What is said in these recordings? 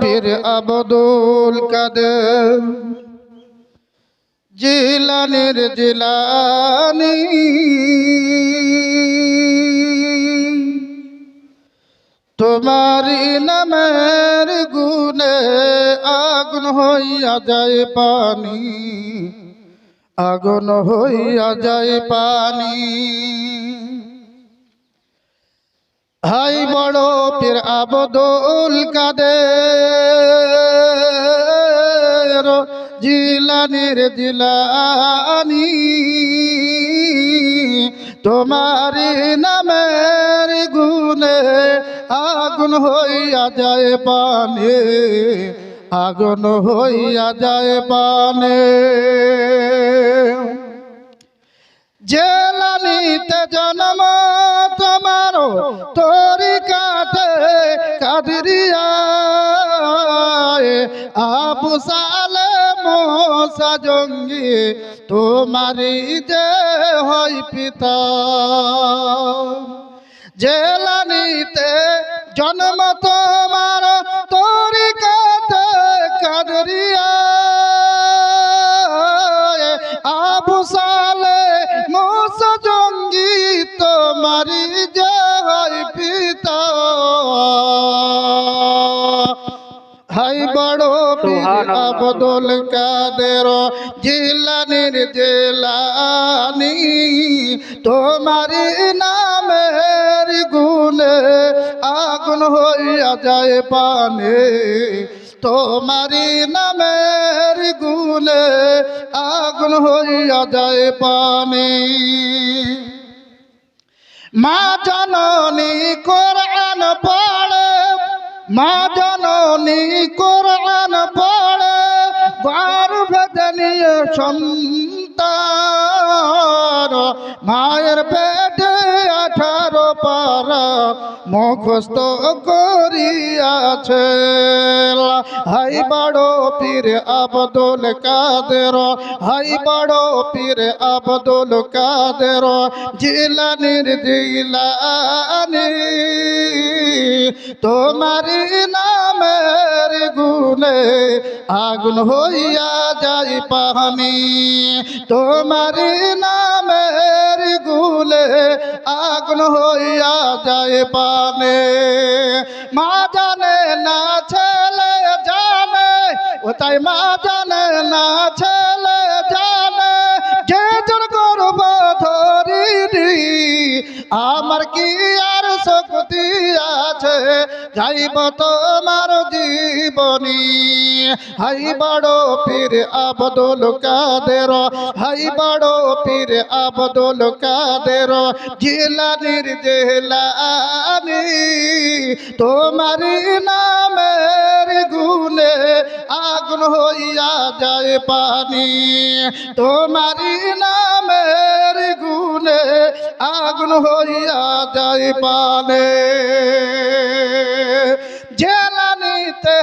পীর আবদুল কাদের। জিলানির জিলানি। তোমারি নামের গুনে আগুন হইয়া যায় পানি। আগুন হইয়া যায় পানি। হাই বড় পীর আবদুল কাদের জিলানির জিলানি তোমারি নামের গুনে আগুন হইয়া যায় পানে, আগুন হইয়া যায় পানে। জেলানিতে জন্ম তোরি কাতে কাদরিয়া। আবু সালে মোসা জঙ্গি তোমারি যে হয় পিতা। জেলানিতে আবদুল কাদের জিলানির জেলানি তোমারি নামের গুনে আগুন হইয়া যায় পানে। তোমারি নামের গুনে আগুন হইয়া যায় পানি। মা জননী কোরআন পড়ে, মা জননী কোরআন পড়ে। গর্ভ জানিয়ে সন্তান মায়ের পেটে মুখস্থ করিয়াছে। হাই বড় পীর আবদুল কাদের, হাই বড় পীর আবদুল কাদের, জিলানির জিলানি, তোমার নামের গুনে আগুন হইয়া যাই পাহানি তোমার নামের গুলে আগুন হইয়া যায় পানে। মা জানে না, ছেলে জানে ও তাই মা জানে না, ছেলে জানে। যে জন করব ধরিনি আমার কি আর শক্তি আছে? যাইব তোমার জীবনী। হাই বড় পীর আবদুল কাদের, হাই বড় পীর আবদুল কাদের, জিলানির জেলানি তোমার নামের গুনে আগুন হইয়া যায় পানি তোমার নামের গুনে আগুন হইয়া যায় পানে, জেলানিতে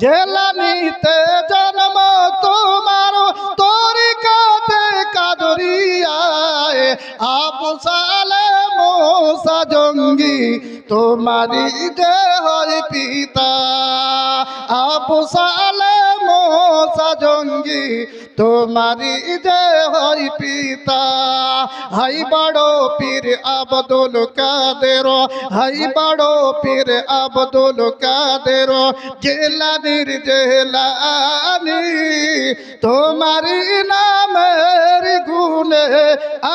জেলানিতে জন্ম, তোমার তোরি কাতে কাদরিয়ায়। আবু সালে মোসা জঙ্গি তোমারি হয় পিতা। আবু সালে জঙ্গি তোমারি যে হয় পিতা। হাই বড় পীর আবদুল কাদের, হাই বড় পীর আবদুল কাদের জেলানির জেলানি তোমারি নামের গুনে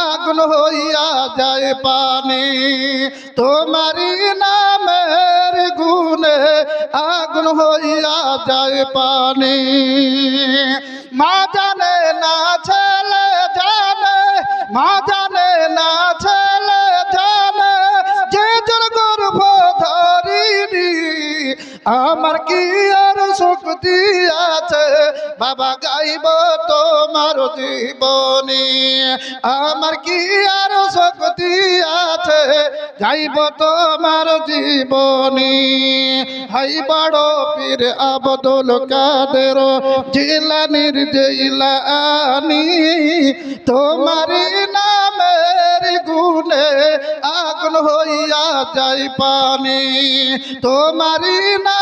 আগুন হইয়া যায় পানি। তোমারি গুনে আগুন হইয়া যায় পানি। মা জানে না ছেলে জানে মা জানে না ছেলে বাবা গাইব তোমার জীবনী। আমার কি আর শক্তি আছে? গাইব তোমার জীবনী। হাই বড় পীর আবদুল কাদের, জিলানির জিলানি তোমার নামের গু গুনে আগুন হইয়া যাই পানি। তোমারি না